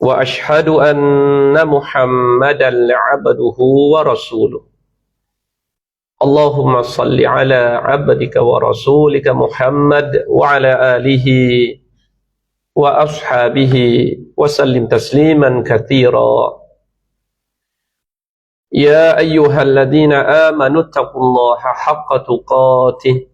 وأشهد أن محمدا عبده ورسوله. اللهم صل على عبدك ورسولك محمد وعلى آله وأصحابه وسلم تسليما كثيرا. يا أيها الذين آمنوا اتقوا الله حق تقاته.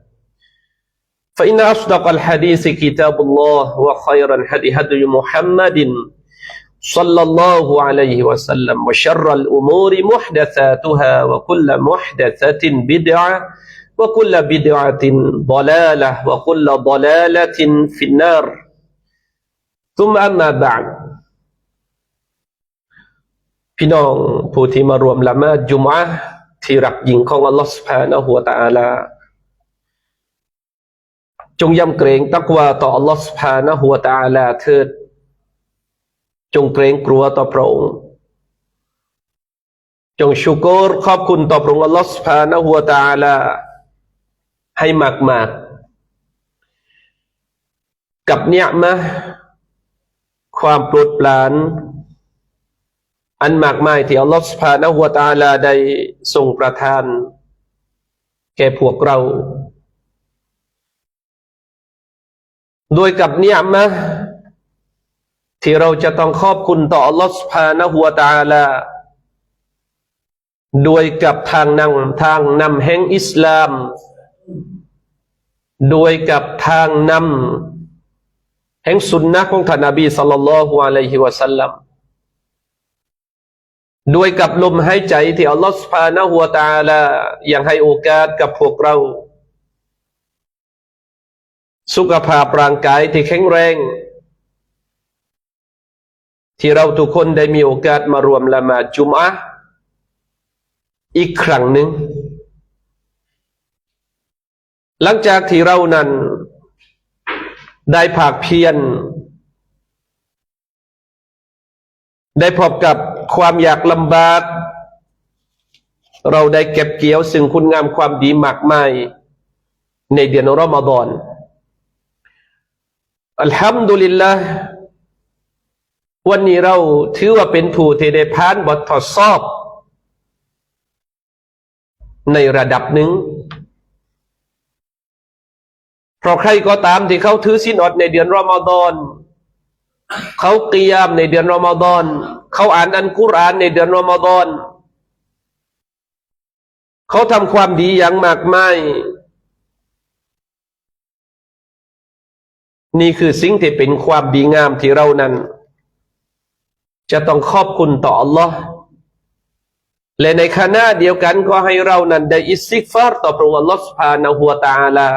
فإن أصدق الحديث كتاب الله وخير الهدي هدي محمد صلى الله عليه وسلم وشر الأمور محدثاتها وكل محدثة بدعة وكل بدعة ضلالة وكل ضلالة في النار ثم أما بعد พี่น้องผู้ที่มารวมละหมาดจุมอะห์ที่รักยิ่งของอัลลอฮฺ سبحانه และ تعالى จงยำเกรงตักวาต่ออัลลอฮฺสุภานะหัวตาลาเถิด จงเกรงกลัวต่อพระองค์ จงชูกรขอบคุณต่อพระองค์อัลลอฮฺสุภานะหัวตาลา ให้มากมากกับเนียมะความโปรดปราน อันมากมายที่อัลลอฮฺสุภานะหัวตาลาได้ทรงประทาน แก่พวกเรา โดยกับเนี่ยมะที่เราจะต้องขอบคุณต่ออัลลอฮฺสุภาณหัวตาละโดยกับทางนำทางนำแห่งอิสลาม โดยกับทางนำแห่งสุนนะของท่านนบีสัลลัลลอฮุอะลัยฮิวะสัลลัมด้วยกับลมหายใจที่อัลลอฮฺสุภาณหัวตาลายังให้โอกาสกับพวกเรา สุขภาพร่างกายที่แข็งแรง ที่เราทุกคนได้มีโอกาสมารวมละมาจุมอะอีกครั้งหนึ่ง หลังจากที่เรานั้น ได้ภาคเพียรได้พบกับความอยากลำบาก เราได้เก็บเกี่ยว ซึ่งคุณงามความดีมากมาย ในเดือนรอมฎอน อัลฮัมดุลิลละวันนี้เราถือว่าเป็นผู้ที่ได้ผ่านบททดสอบ ในระดับหนึ่งเพราะใครก็ตามที่เขาถือศีลอดในเดือนรอมฎอนเขาเกียมในเดือนรอมฎอนเขาอ่านอันกุรอานในเดือนรอมฎอนเขาทำความดีอย่างมากมาย นี่คือสิ่งที่เป็นความดีงามที่เรานั้น จะต้องขอบคุณต่ออัลลอฮ์และในขณะเดียวกันก็ให้เรานั้นได้อิสติฟาร์ต่อพระองค์ลอสุภานหัวตาลา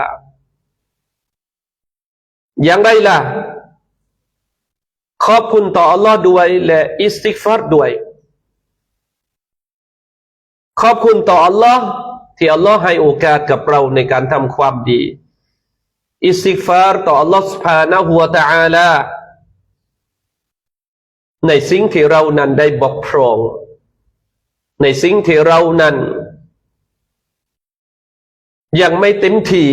อย่างไรล่ะ ขอบคุณต่ออัลลอฮ์ด้วย และอิสติฟาร์ด้วย ขอบคุณต่ออัลลอฮ์ที่อัลลอฮ์ให้โอกาสกับเราในการทำความดี อิสติกฟาร์ต่ออัลลอฮฺสุภานะหัวตาลาในสิ่งที่เรานั้นได้บกพร่อง ในสิ่งที่เรานั้น ยังไม่เต็มที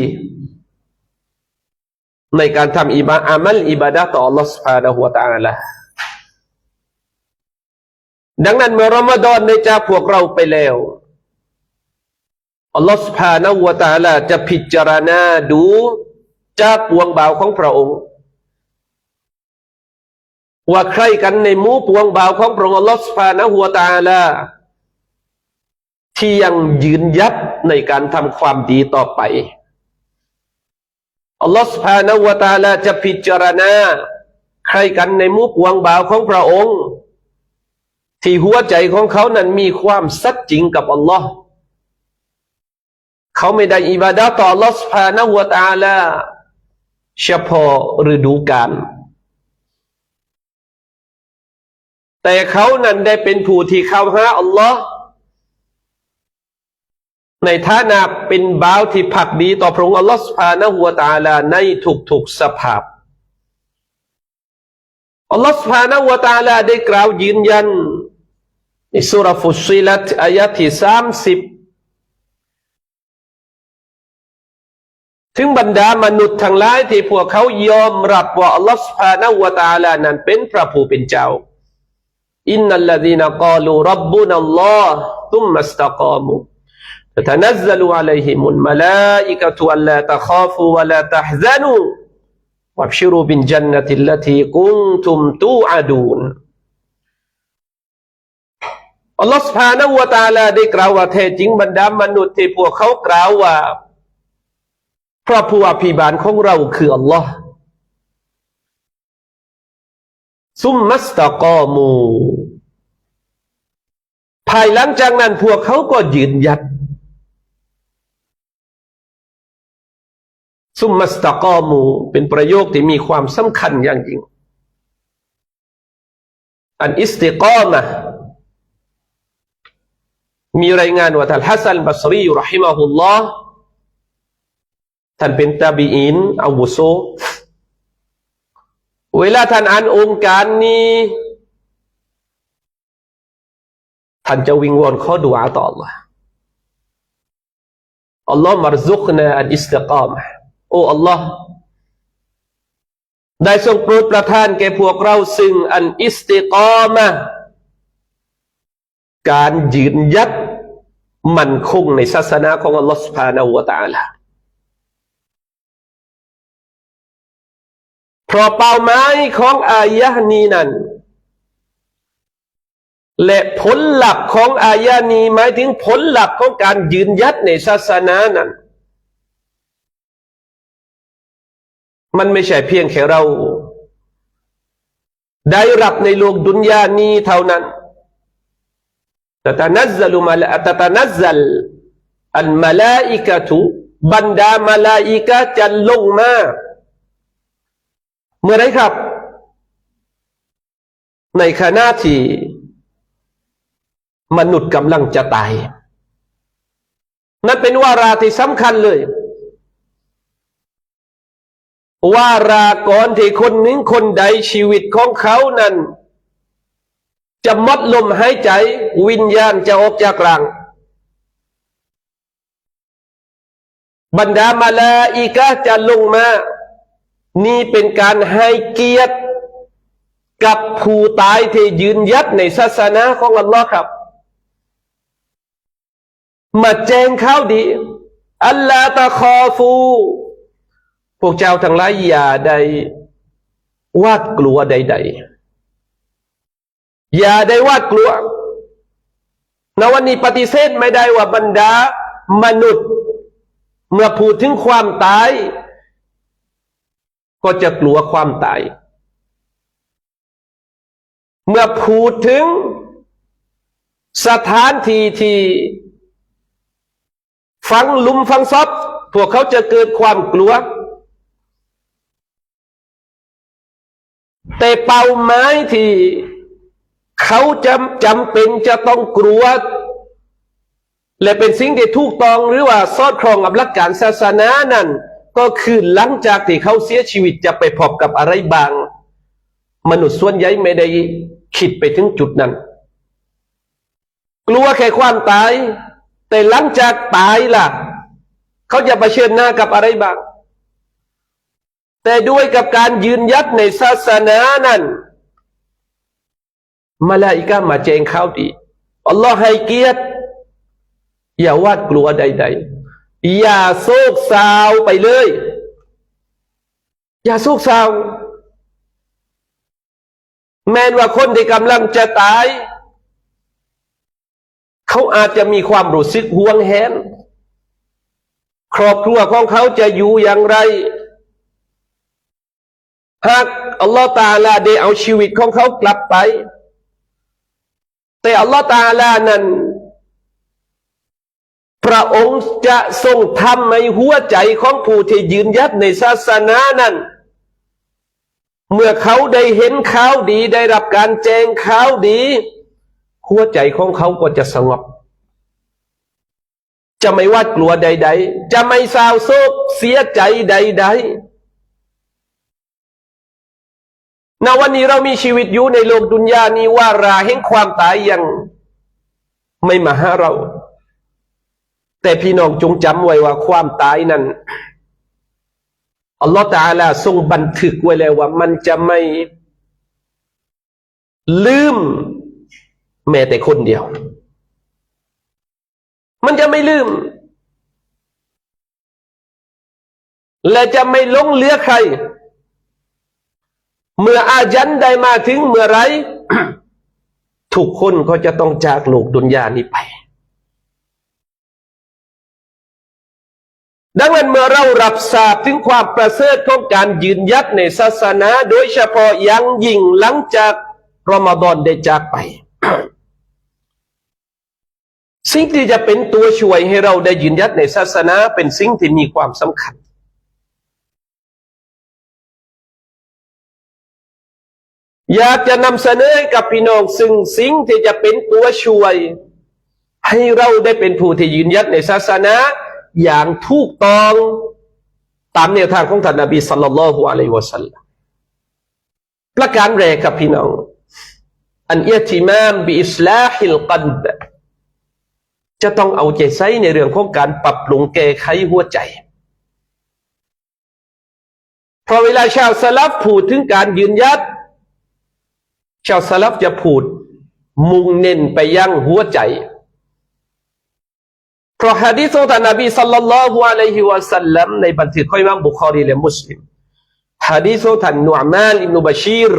ในการทำอิบาอามัลอิบาดะต่ออัลลอฮฺสุภานะหัวตาลาดังนั้นเมื่อรอมฎอนในใจาพวกเราไปแล้วอัลลอฮฺสุภานะหัวตาาลาจะพิจารณาดู จากปวงเบาของพระองค์ ว่าใครกันในมูปวงเบาของพระองค์ลอสฟานะหัวตาละที่ยังยืนยับในการทำความดีต่อไปอัลลอฮฺสุภาณวตาลาจะพิจารณา ใครกันในมุปวงบ่าวของพระองค์ ที่หัวใจของเขานั้นมีความสัตย์จริงกับอัลลอฮ์เขาไม่ได้อิบาดาต่ออัลลอฮฺสุภาณวตาลา เฉพาะฤดูกาลแต่เขานั้นได้เป็นผู้ที่เข้าหาอัลลอฮ์ในท่านะเป็นบ่าวที่ผักดีต่อพระองค์อัลลอฮ์สุภาณหัวตาลาในถูกๆุกสภาพอัลลอฮ์สุภาณหัวตาลาได้กล่าวยืนยันในสุรฟุสิลัตอายะที่สามสิบ ถึงบรรดามนุษย์ทั้งหลายที่พวกเขายอมรับว่าอัลลอฮฺ سبحانه และ تعالى นั้นเป็นพระผู้เป็นเจ้า อินนัลลดีนกาลูรับบุนัลลอฮ์ตุมมัสตะกามู تتنزل عليهم الملائكة ألا تخافوا ولا تحزنوا وابشروا بالجنة التي كنتم توعدون อัลลอฮฺ سبحانه และ تعالى ได้กล่าวว่าแท้จริงบรรดามนุษย์ที่พวกเขากล่าวว่า พระผู้อภิบาลของเราคืออัลลอฮ์ซุมมัสตะกอมูภายหลังจากนั้นพวกเขาก็ยืนยัดซุมมัสตะกอมูเป็นประโยคที่มีความสำคัญอย่างยิ่ง อันอิสติกอมะมีรายงานว่าท่านฮัสซันบัสรีรหิมะฮุลลอฮ์ ท่านเป็นตาบีอินอาวุโสเวลาท่านอ่านองค์การนี้ท่านจะวิงวอนข้อดุอาต่อ Allah Allah มารซุกนาอันอิสติกามะโอ้ Allah ได้ทรงโปรดประทานแก่พวกเราซึ่งอันอิสติกามะการยืนยัดมั่นคงในศาสนาของอัลลอฮ์สุภาณาวะตะอาลา เพราะเป้าหมายของอายะนี้นั้น และผลหลักของอายะนี้หมายถึงผลหลักของการยืนยัดในศาสนานั้น มันไม่ใช่เพียงแค่เรา ได้รับในโลกดุนยานี้เท่านั้นตตนัซลุมาลตตนัซลอันมาลาอิกะตุบรรดามาลาอิกะจะลงมา เมื่อไรครับ ในขณะที่มนุษย์กำลังจะตาย นั่นเป็นวาราที่สำคัญเลย วารากรที่คนหนึ่งคนใดชีวิตของเขานั้น จะมดลมหายใจ วิญญาณจะออกจากร่างบรรดามาลาอิกะจะลงมา นี่เป็นการให้เกียรติกับผู้ตายที่ยืนยัดในศาสนาของอัลลอฮ์ครับ มาแจ้งข่าวดี อัลลาตะคอฟู พวกเจ้าทั้งหลายอย่าได้วาดกลัวใด ๆ อย่าได้วาดกลัวในวันนี้ปฏิเสธไม่ได้ว่าบรรดามนุษย์ เมื่อพูดถึงความตาย ก็จะกลัวความตาย เมื่อพูดถึงสถานที่ที่ฟังลุมฟังซอบพวกเขาจะเกิดความกลัว แต่เป้าหมายที่เขาจำจำเป็นจะต้องกลัว และเป็นสิ่งที่ถูกต้องหรือว่าสอดคล้องกับหลักการศาสนานั้น ก็คือหลังจากที่เขาเสียชีวิตจะไปพบกับอะไรบาง มนุษย์ส่วนใหญ่ไม่ได้คิดไปถึงจุดนั้น กลัวแค่ความตาย แต่หลังจากตายล่ะ เขาจะเผชิญหน้ากับอะไรบ้าง แต่ด้วยกับการยืนยัดในศาสนานั้นมาลาอิกามาแจ้งข่าดีอัลลอฮ์ให้เกียรติอย่าวาดกลัวใด ๆ อย่าโศกเศร้าไปเลย อย่าโศกเศร้าแม้ว่าคนที่กำลังจะตาย เขาอาจจะมีความรู้สึกห่วงแหน ครอบครัวของเขาจะอยู่อย่างไร หากอัลลอฮฺตาลาได้เอาชีวิตของเขากลับไป แต่อัลลอฮฺตาลานั้น พระองค์จะทรงทำในหัวใจของผู้ที่ยืนยัดในศาสนานั้น เมื่อเขาได้เห็นข่าวดีได้รับการแจ้งข่าวดี หัวใจของเขาก็จะสงบ จะไม่หวาดกลัวใด ๆ จะไม่เศร้าโศกเสียใจใด ๆณวันนี้เรามีชีวิตอยู่ในโลกดุนยานี้ว่าราแห่งความตายยังไม่มาหาเรา แต่พี่น้องจงจำไว้ว่าความตายนั้นอัลลอฮฺตาลาทรงบันทึกไว้แล้วว่ามันจะไม่ลืม แม้แต่คนเดียว มันจะไม่ลืม และจะไม่ลงเหลือใคร เมื่ออาจันได้มาถึงเมื่อไรทุกคนก็จะต้องจากโลกดุนยานี้ไป ดังนั้นเมื่อเรารับทราบถึงความประเสริฐของการยืนยัดในศาสนา โดยเฉพาะยังยิ่งหลังจากรอมฎอนได้จากไป สิ่งที่จะเป็นตัวช่วยให้เราได้ยืนยัดในศาสนา เป็นสิ่งที่มีความสำคัญ อยากจะนำเสนอให้กับพี่น้องซึ่งสิ่งที่จะเป็นตัวช่วย ให้เราได้เป็นผู้ที่ยืนยัดในศาสนา อย่างถูกต้องตามแนวทางของท่านนบีสัลลัลลอฮุอะลัยวะสัลลัมประการแรกครับพี่น้องอันเอติมามบิอิสลาฮิลกันบจะต้องเอาใจใส่ในเรื่องของการปรับปรุงแก้ไขหัวใจเพราะเวลาชาวสลับพูดถึงการยืนยัด ชาวสลับจะพูดมุ่งเน้นไปยังหัวใจ เพราะฮะดีษของท่านนบีสัลลัลลอฮุอะลัยฮิวะสัลลัมในบันทึกของอิมามบุคอรีและมุสลิมฮะดีษของท่านนุอ์มานอิบนุบะชีร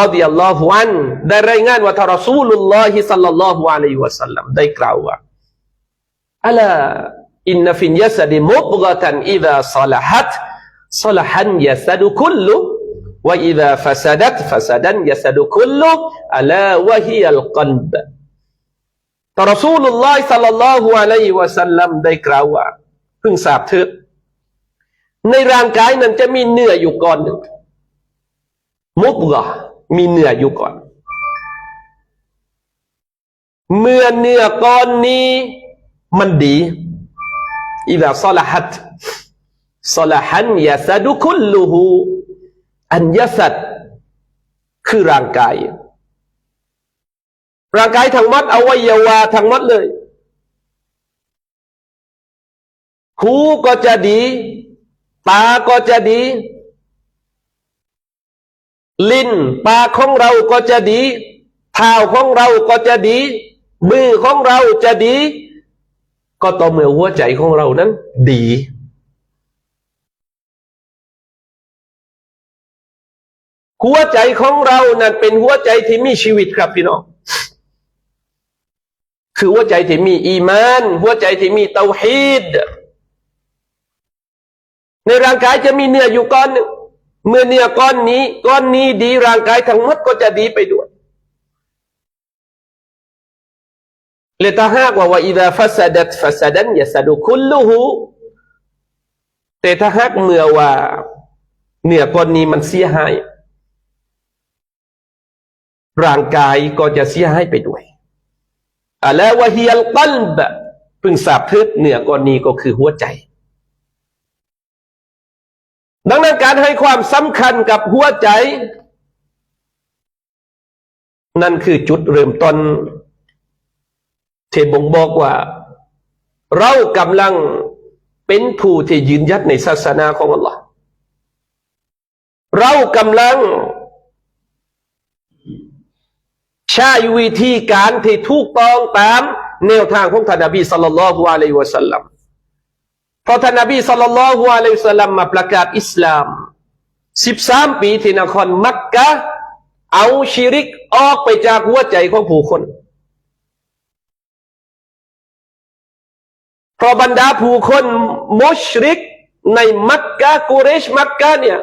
รดิยัลลอฮุอันได้รายงานว่าท่านรอซูลุลลอฮิสัลลัลลอฮุอะลัยฮิวะสัลลัมได้กล่าวว่าอัลาอินนฟินยัสดิมุบกะตันอิดะศลัฮัตศลัฮันยัสดุคุลลุ وإذا فسدت فسدا يسد كله ألا وهي القلب ต่อรสูลุลลอฮิสัลลัลลอฮุอะลัยฮิวะสัลลัมได้กล่าวว่าเพิ่งทราบเถิดในร่างกายนั้นจะมีเนื้ออยู่ก่อนหนึ่งมุบกะมีเนื้ออยู่ก่อน เมื่อเนื้อก้อนนี้มันดีอิดะซอลฮัตซอลฮันยาซาดุคุลลูฮูอันยาสัดคือร่างกาย ร่างกายทั้งหมดอวัยวะทั้งหมดเลย หูก็จะดี ตาก็จะดี ลิ้นปากของเราก็จะดีเท้าของเราก็จะดี มือของเราจะดี ก็ต่อเมื่อหัวใจของเรานั้น ดีหัวใจของเรานั้นเป็นหัวใจที่มีชีวิตครับพี่น้อง คือหัวใจที่มีอีมาน หัวใจที่มีเตาฮีดในร่างกายจะมีเนื้ออยู่ก้อนหนึ่งเมื่อเนื้อก้อนนี้ ก้อนนี้ดีร่างกายทั้งหมดก็จะดีไปด้วยเลยถ้าหากว่าว่าอิดาฟัสดัตฟัสดันยาสดุคุลลูหูแต่ถ้าหากเมื่อว่าเนื้อก้อนนี้มันเสียหายร่างกายก็จะเสียหายไปด้วย อะแล้ววะฮียลกัลบพึงทราบเถิดเนื้อก้อนนี้ก็คือหัวใจ ดังนั้นการให้ความสำคัญกับหัวใจ นั่นคือจุดเริ่มต้นที่บ่งบอกว่า เรากำลังเป็นผู้ที่ยืนยัดในศาสนาของอัลลอฮ์เรากำลัง ใช้วิธีการที่ถูกต้องตามแนวทางของท่านนบีสัลลัลลอฮุอะลัยฮิวะสัลลัมเพราะท่านนบีสัลลัลลอฮุอะลัยฮิวะสัลลัมมาประกาศอิสลามสิบสามปีที่นครมักกะเอาชิริกออกไปจากหัวใจของผู้คนเพราะบรรดาผู้คนมุชริกในมักกะกุเรชมักกะเนี่ย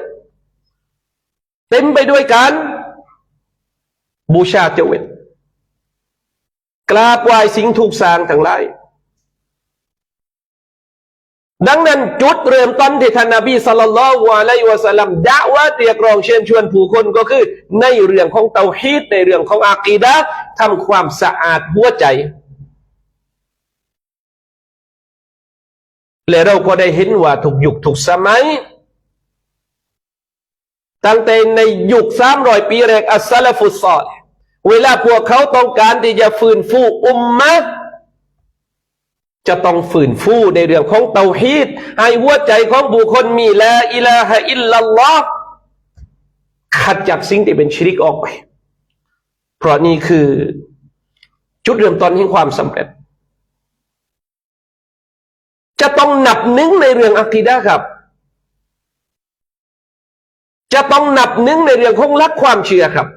เต็มไปด้วยการ บูชาเจวิตกราบไหว้สิ่งถูกสร้างทั้งหลายดังนั้นจุดเริ่มต้นที่ท่านนบีสัลลัลลอฮุอะลัยฮิวะสัลลัมดะว่าเตียกรองเชิญชวนผู้คนก็คือ ในเรื่องของเตาฮีดในเรื่องของอากีดะทำความสะอาดหัวใจ และเราก็ได้เห็นว่าทุกยุคทุกสมัย ตั้งแต่ในยุคสามรอยปีแรกอัสซาลฟุตซอลเวลาพวกเขาต้องการที่จะฟื้นฟูอุมมะจะต้องฝืนฟูในเรื่องของเตาฮีดให้หัวใจของบุคคลมีลาอิลาฮะอิลลัลลอฮ์ขัดจากสิ่งที่เป็นชิริกออกไป เพราะนี่คือจุดเริ่มต้นแห่งความสำเร็จ จะต้องหนับหนึ่งในเรื่องอะกีดะครับ จะต้องหนับหนึ่งในเรื่องของลักความเชื่อครับ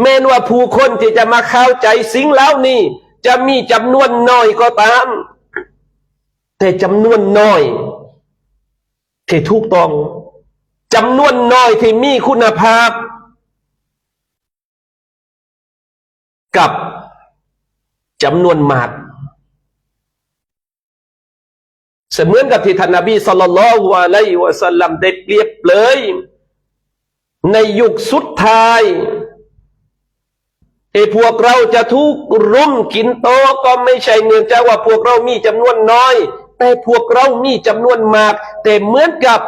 แม้นว่าผู้คนที่จะมาเข้าใจสิ่งเหล่านี้ จะมีจำนวนน้อยก็ตาม แต่จำนวนน้อยที่ถูกต้องจำนวนน้อยที่มีคุณภาพ กับจำนวนมาก เสมือนกับที่ท่านนบีสัลลัลลอฮุอะลัยฮิวะสัลลัมได้เปรียบเลย ในยุคสุดท้ายที่พวกเราจะทุกรุ่มกินโตก็ไม่ใช่เนื่องจากว่าพวกเรามีจำนวนน้อย แต่พวกเรามีจำนวนมาก แต่เหมือนกับ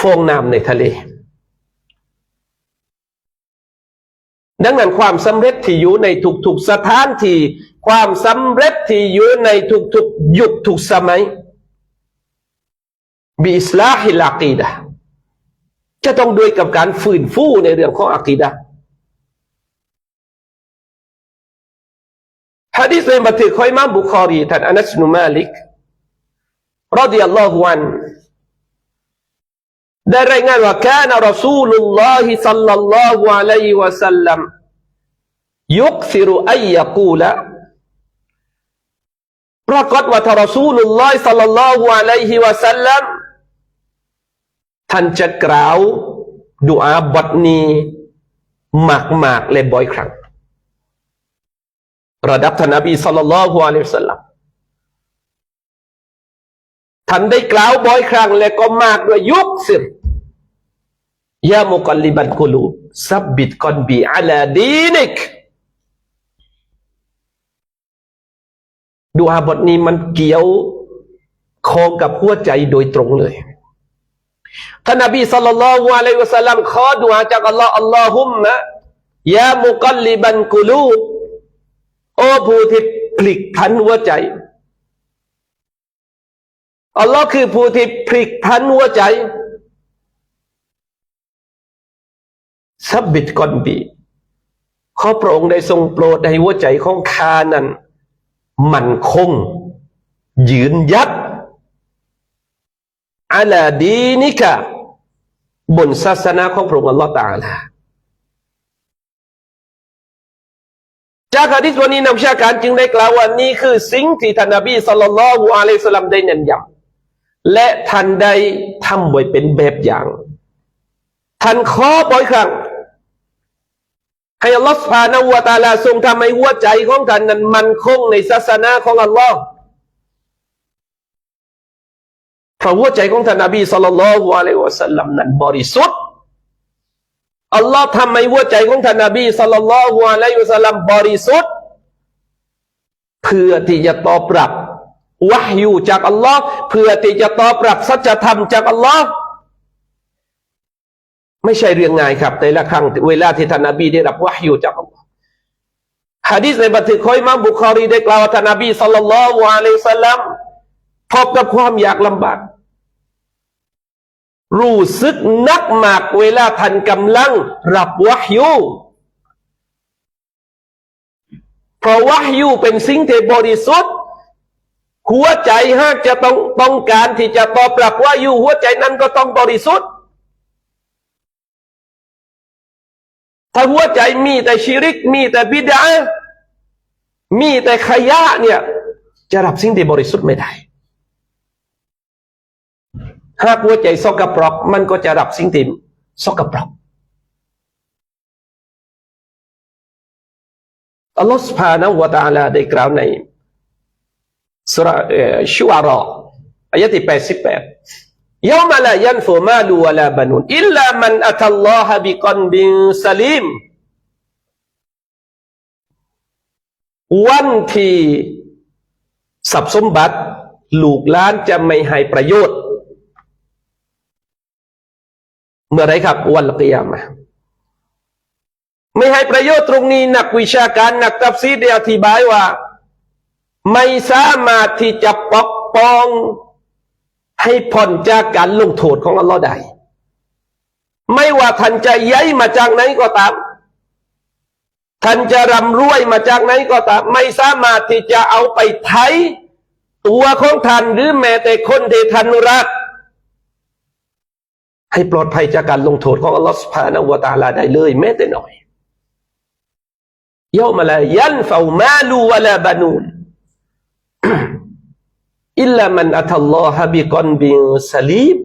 ฟองน้ำในทะเล ดังนั้นความสำเร็จที่อยู่ในทุกๆสถานที่ ความสำเร็จที่อยู่ในทุกๆยุคทุกสมัยบิสลาฮิลอากีดะจะต้องด้วยกับการฟื้นฟูในเรื่องของอักีดะฮะดิษในบันทึกของอิมามบุคอรีท่านอานัสนุมาลิกรดิยัลลอฮุอันได้รายงานว่าแคนรอสูลุลลอฮิสัลลัลลอฮุอะลัยฮิวะสัลลัมยุคซิรุอัยยกูละ ปรากฏว่าทารอซูลุลลอฮ์สัลลัลลอฮุอะลัยฮิวะสัลลัมท่านจะกล่าวดุอาบทนี้มากๆและบ่อยครั้ง ระดับท่านนบีสัลลัลลอฮุอะลัยฮิวะสัลลัมท่านได้กล่าวบ่อยครั้ง และก็มากด้วยยุกสิรยามุกัลลิบันกุลูซับบิดกอนบีอาลาดีนิก ดูอาบทนี้มันเกี่ยวคองกับหัวใจโดยตรงเลยท่านนบีสัลลัลลอฮุอะลัยฮิวะสัลลัมขอดุอาจากอัลลอฮ์อัลลอฮุมมะยามุกัลลิบันกุลูโอผู้ที่พลิกผันหัวใจ อัลลอฮ์คือผู้ที่พลิกผันหัวใจซับบิดกอนบีขอพระองค์ได้ทรงโปรดให้หัวใจของขานั้น มันคง ยืนยัดอาลาดีนิกะบนศาสนาของพระองค์อัลลอฮฺตาลาจากฮะดิษวันนี้นักวิชาการจึงได้กล่าวว่านี่คือสิ่งที่ท่านนบีสัลลัลลอฮุอะลัยฮิสสลามได้เน้นย้ำและท่านได้ทำไว้เป็นแบบอย่าง ท่านขอบ่อยครั้ง ให้อัลลอฮฺสุภาวตาลาทรงทำให้หัวใจของท่านนั้นมันคงในศาสนาของอัลลอฮ์เพราะหัวใจของท่านนบีสุลต่านละฮ์อะลัยวะสัลลัมนั้นบริสุทธิ์อัลลอฮ์ทำให้หัวใจของท่านนบีสุลต่านละฮ์อะลัยวะสัลลัมบริสุทธิ์เพื่อที่จะตอบรับวะฮยูจากอัลลอฮ์เพื่อที่จะตอบรับสัจธรรมจากอัลลอฮ์ ไม่ใช่เรื่องง่ายครับแต่ละครั้งเวลาที่ท่านนบีได้รับวะฮยูจากอัลลอฮ์ฮะดีษในบันทึกของอิมามบุคอรีได้กล่าวว่าท่านนบีสัลลัลลอฮุอะลัยฮิสัลลัมพบกับความยากลำบาก รู้สึกนักมากเวลาท่านกำลังรับวะฮยูเพราะวะฮยูเป็นสิ่งที่บริสุทธิ์หัวใจหากจะต้องต้องการที่จะตอบรับว่าอยู่หัวใจนั้นก็ต้องบริสุทธิ์ ถ้าหัวใจมีแต่ชีริก มีแต่บิดามีแต่ขยะเนี่ย จะรับสิ่งที่บริสุทธิ์ไม่ได้หากหัวใจสกปรกมันก็จะรับสิ่งที่สกปรกอัลลอฮฺสุภานะวะตาลาได้กล่าวในสุรชุอารออายะที่แปดสิบแปด ย่อมละยันฟูมาลูวลาบานุนอิลลามันอัตัลลอฮะบิกอนบินสลิมวันที่สับสมบัติ ลูกล้านจะไม่ให้ประโยชน์ เมื่อไรครับ วันละกิยามะไม่ให้ประโยชน์ตรงนี้ นักวิชาการนักตับซีได้อธิบายว่า ไม่สามารถที่จะปกป้อง ให้พ้นจากการลงโทษของอัลลอฮ์ได้ ไม่ว่าท่านจะย้ายมาจากไหนก็ตาม ท่านจะร่ำรวยมาจากไหนก็ตาม ไม่สามารถที่จะเอาไปไถตัวของท่านหรือแม้แต่คนที่ท่านรัก ให้ปลอดภัยจากการลงโทษของอัลลอฮ์สุภาณวตาลาได้เลยแม้แต่หน่อยย่อมาลายันฟามาลูวะลาบานูน อิลลามันอัตัลลอฮะบิกอนบินสลีม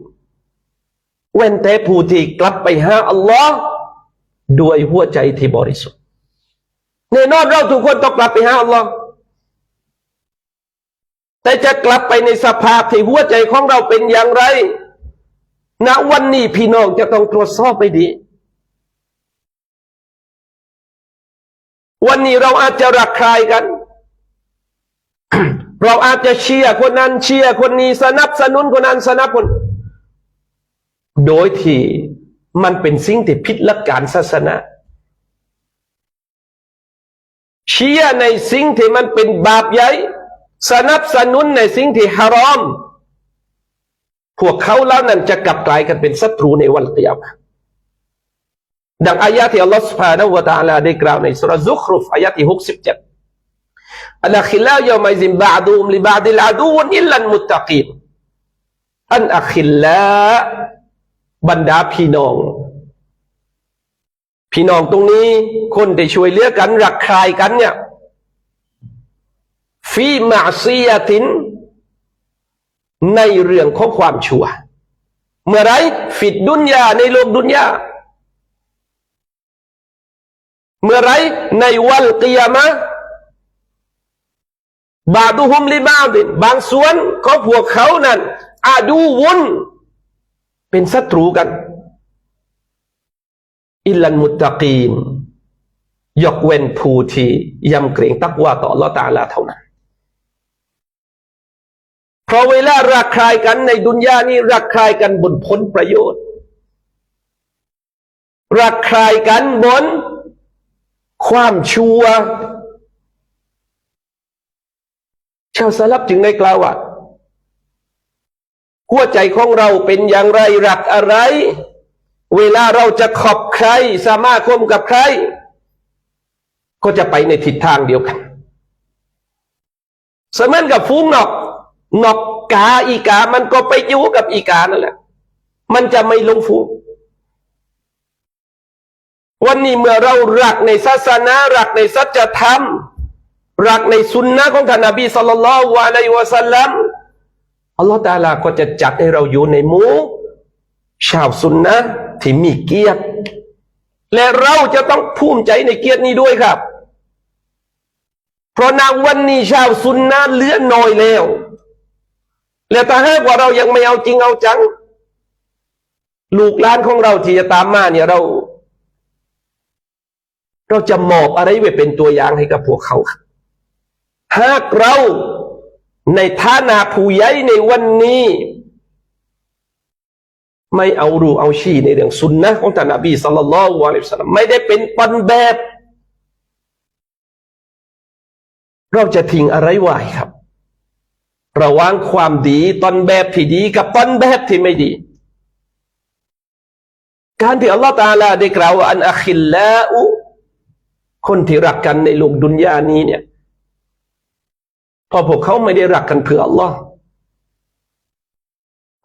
เว้นแต่ผู้ที่กลับไปหาอัลลอฮ์ด้วยหัวใจที่บริสุทธิ์แน่นอนเราทุกคนต้องกลับไปหาอัลลอฮ์แต่จะกลับไปในสภาพที่หัวใจของเราเป็นอย่างไรณวันนี้พี่น้องจะต้องตรวจสอบไปดี วันนี้เราอาจจะรักใครกัน เราอาจจะเชียร์คนนั้นเชียร์คนนี้สนับสนุนคนนั้นสนับคน โดยที่มันเป็นสิ่งที่ผิดหลักการศาสนาเชียร์ในสิ่งที่มันเป็นบาปใหญ่สนับสนุนในสิ่งที่ฮารอม พวกเขาแล้วนั้นจะกลับกลายกันเป็นศัตรูในวันเตียมดังอายะที่อัลลอฮฺสุบฮานะฮูวตาลาได้กล่าวในสุรซุครุฟอายะที่หกสิบเจ็ด อัลลคิลลาโยมัยซิมบาดูมลิบาดิลอาดูนอิลลันมุตตะกีนอันอัคิลลาบรรดาพี่น้อง พี่น้องตรงนี้คนที่ช่วยเหลือกัน รักใครกันเนี่ยฟีมาซียติน ในเรื่องของความชั่ว เมื่อไรฟิดดุนยาในโลกดุนยาเมื่อไรในวันกิยามะ บาดูฮุมลิบาดินบางส่วนของพวกเขานั้นอาดูวุนเป็นศัตรูกัน อิลันมุตตะกีนยกเว้นผู้ที่ยำเกรงตักว่าต่อละตาลาเท่านั้น เพราะเวลารักใครกันในดุนยานี้รักใครกันบนผลประโยชน์ รักใครกันบน ความชัว ชาวสลับจึงได้กล่าวว่าหัวใจของเราเป็นอย่างไรรักอะไร เวลาเราจะขอบใคร สามารถคมกับใคร ก็จะไปในทิศทางเดียวกันเสมือนกับฟูงนกนกกาอีกา มันก็ไปอยู่กับอีกานั่นแหละ มันจะไม่ลงฟูงวันนี้เมื่อเรารักในศาสนารักในสัจธรรม รักในสุนนะของท่านนบีสัลลัลลอฮุอะลัยฮิวะสัลลัมอัลลอฮฺตาลาก็จะจัดให้เราอยู่ในหมู่ชาวสุนนะที่มีเกียรติ และเราจะต้องภูมิใจในเกียรตินี้ด้วยครับ เพราะนางวันนี้ชาวสุนนะเลือน้อยแล้ว และถ้าหากว่าเรายังไม่เอาจริงเอาจัง ลูกหลานของเราที่จะตามมาเนี่ยเรา เราจะมอบอะไรไว้เป็นตัวอย่างให้กับพวกเขาครับ หากเราในฐานะผู้ใหญ่ในวันนี้ ไม่เอารูเอาชีในเรื่องสุนนะของท่านนบีสัลลัลลอฮุอะลัยฮิวะสัลลัมไม่ได้เป็นปันแบบ เราจะทิ้งอะไรไว้ครับ ระว่างความดีตอนแบบที่ดีกับตอนแบบที่ไม่ดี การที่อัลลอฮฺตาลาได้กล่าวว่าอันอัคิลลาอุคนที่รักกันในโลกดุนยานี้เนี่ย พอพวกเขาไม่ได้รักกันเพื่ออัลลอฮ์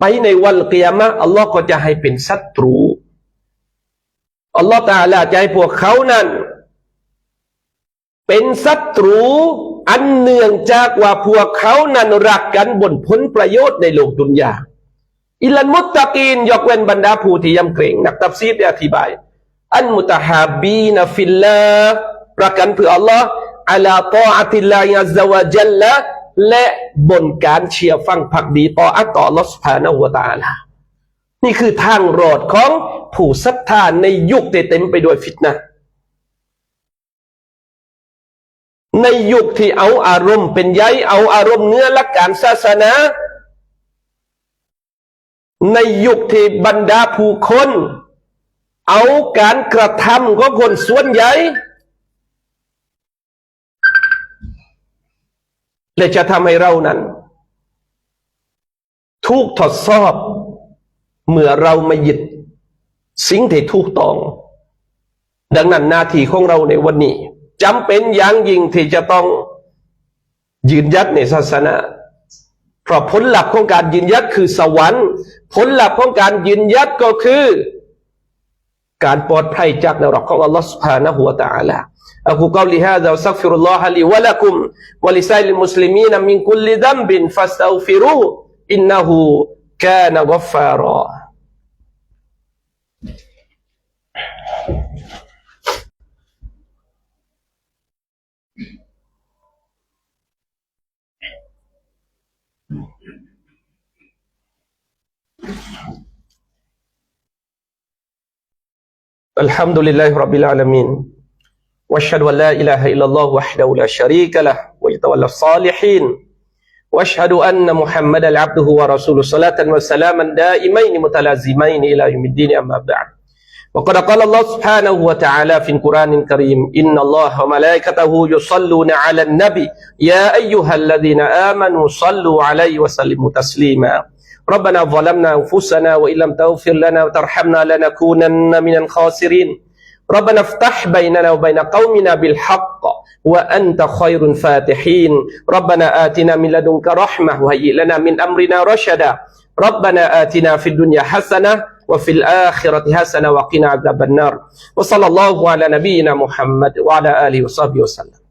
ไปในวันเกียรมะอัลลอฮ์ก็จะให้เป็นศัตรูอัลลอฮ์ตาลาจะให้พวกเขานั้น เป็นศัตรู อันเนื่องจากว่าพวกเขานั้นรักกันบนผลประโยชน์ในโลกดุนยาอิลันมุตตะกีนยกเว้นบรรดาผู้ที่ยำเกรงนักตัฟซีดได้อธิบาย อันมุตฮาบีนฟิลลาประกันเพื่ออัลลอฮ์ อัลาตออัติลลาฮิอัลลอฮฺวะจัลละและบนการเชียร์ฟังผักดีต่ออัตตอลอสุภาณหัวตาลานี่คือทางรอดของผู้ศรัทธาในยุคเต็มไปด้วยฟิตนะในยุคที่เอาอารมณ์เป็นใยเอาอารมณ์เนื้อและการศาสนา ในยุคที่บรรดาผู้คน เอาการกระทำของคนส่วนใหญ่ และจะทำให้เรานั้น ทุกทดสอบ เมื่อเรามาหยึดสิ่งที่ถูกต้อง ดังนั้นหน้าที่ของเราในวันนี้จำเป็นอย่างยิ่งที่จะต้องยืนยัดในศาสนาเพราะผลลัพธ์ของการยืนยัดคือสวรรค์ ผลลัพธ์ของการยืนยัดก็คือ การปลอดภัยจากนรกของอัลลอฮฺ سبحانه และ تعالى أقول قولي هذا واستغفر الله لي ولكم ولسائر المسلمين من كل ذنب فاستغفروه إنه كان غفارا الحمد لله رب العالمين واشهد ان لا اله الا الله وحده لا شريك له ويتولى الصالحين واشهد ان محمدا عبده ورسوله صلاه وسلاما دائمين متلازمين إلى يوم الدين اما بعد وقد قال الله سبحانه وتعالى في القران الكريم ان الله وملائكته يصلون على النبي يا ايها الذين امنوا صلوا عليه وسلموا تسليما ربنا ظلمنا أنفسنا وإن لم تغفر لنا وترحمنا لنكونن من الخاسرين. ربنا افتح بيننا وبين قومنا بالحق وأنت خير الفاتحين. ربنا آتنا من لدنك رحمة وهيئ لنا من أمرنا رشدا. ربنا آتنا في الدنيا حسنة وفي الآخرة حسنة وقنا عذاب النار. وصلى الله على نبينا محمد وعلى آله وصحبه وسلم.